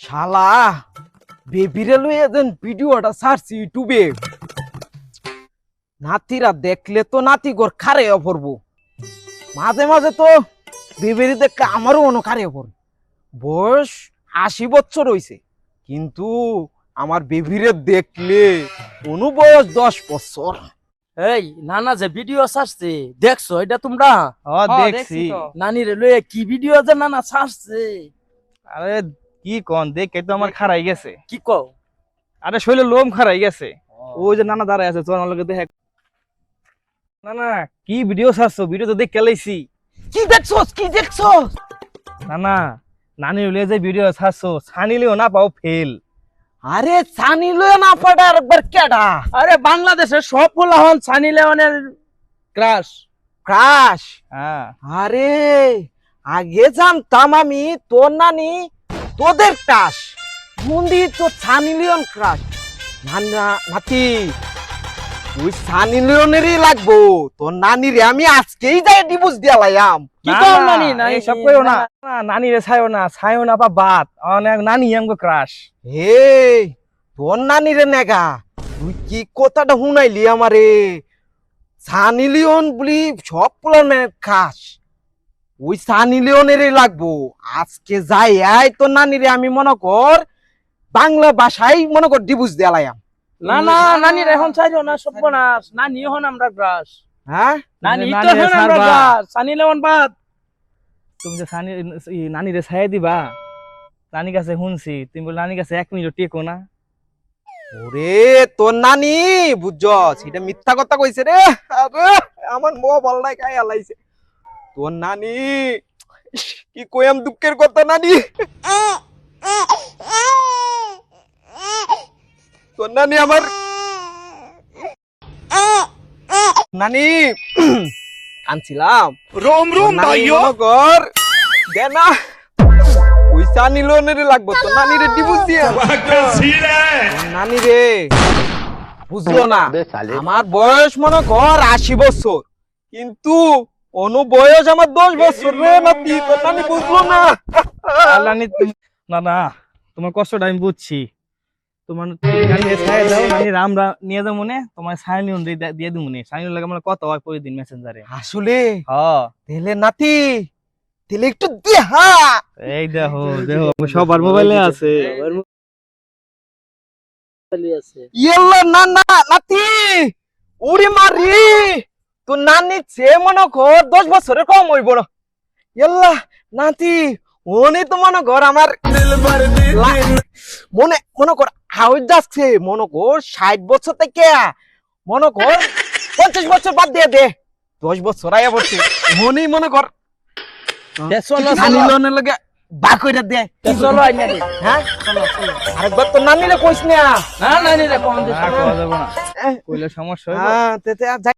শালা বেবিরে লইয়া দেন ভিডিওটা ছাড়ছি ইউটিউবে। নাতিরা দেখলে তো নাতি গোর খারে পড়ব মাঝে মাঝে তো বেবিরি দেখলে আমারও মনে খারে পড়ে বয়স আশি বছর হইছে কিন্তু আমার বেবিরে দেখলে অনু বয়স দশ বছর। এই নানা যে ভিডিও ছাড়ছে দেখছ এটা তোমরা? দেখছি। নানি রে লয়ে কি ভিডিও যে নানা ছাড়ছে? আরে কি কোন? দেখে তো আমার খারাই গেছে। কি কও? আরে শৈলে লোম খারাই গেছে। ওই যে নানা দাঁড়ায় আছে আমার লগে দেখে না না কি ভিডিও ছাড়ছো? ভিডিও তো দেখে লাইছি। কি দেখছস? কি দেখছস? না না নানি হলে যে ভিডিও ছাড়ছো ছানিলেও না পাও ফেল আরে লইয়া না পাডা একবার কেডা? আরে বাংলাদেশের সব পোলা হন সানি লেওয়ানের ক্রাশ ক্রাশ হ্যাঁ। আরে আগে জানতাম আমি তোর নানি তোদের ক্রাশ মন্দি তো সানি লিওন ক্রাশ নাতি তুই সানি লিওনেরই লাগবো। তোর নানি রে আমি আজকেই যাই ডিভোর্স দিয়া লাইয়াম কি না, না, নানি? নানি এইসব কইও না। না, নানি রে ছাইও না ছাইও না পা বাত অনেক নানি আমগো ক্রাশ হে তোর নানি রে নেগা তুই কি কথাটা শুনাইলি আমারে? সানি লিওন বলি সব প্লানের খাস ওই সানি লিওনেরই লাগবো। আজকে যাই আই তোর নানি রে আমি মনে কর বাংলা ভাষায় মনে কর ডিভোর্স দেয়ালাম না না নানি রে এখন না সর্বনাশ। নানি হন আমরা ক্রাশ হ্যাঁ? নানি তো আমরা। ক্রাশ সানি লেওয়ান বাদ। তুমি যে সানি ছাই দিবা নানি কাছে শুনছি। তুমি বলে নানি কাছে এক মিনিট টেকো না। ওরে তোর নানি বুঝছ সেটা মিথ্যা কথা কইছে রে। আরে আমার মো ভালো নাই খাই আলাইছে। তোর নানি? কি কয়াম দুঃখের কথা নানি? তোর নানি আমার নানি আনছিলাম। রোম রোম পয়সা নিল রে লাগবো। তো নানি রে ডিভোর্স নানি রে বুঝলো না। আমার বয়স মনে কর আশি বছর। কিন্তু অনু বয়স আমার দশ বছর রে নাতি নানি বুঝলো না। না না তোমার কষ্টটা আমি বুঝছি। তোমার ছাই দাও নানি রামরা নিয়ে যাও মনে তোমার ছাই নিউন দিয়ে দিও মনে। ছাই লাগে আমার কত হয় প্রতিদিন মেসেঞ্জারে আসলে? হ্যাঁ তেলে নাতি তেলে একটু দেহা। এই দেখো দেখো সবার মোবাইলে আছে। ইয়েল্লা না না নাতি উড়ি মারি। তোর নানি মনে কর দশ বছরের কম হইব না। ইয়েল্লা নাতি উনি তো মনে কর আমার মনে মনে কর হাউস যাচ্ছে মনে কর ষাট বছর থেকে মনে কর পঞ্চাশ বছর বাদ দিয়ে দে দশ বছর আয়া বলছে মনে মনে কর চলো লগে বা কইরা দে। চলো আইনা রে হ্যাঁ? আরেকবার তো নানিরে কইস না। না নানি রে কোন না, কওয়া যাবে না। কইলে সমস্যা হইব। হ্যাঁ তে তে আর যাই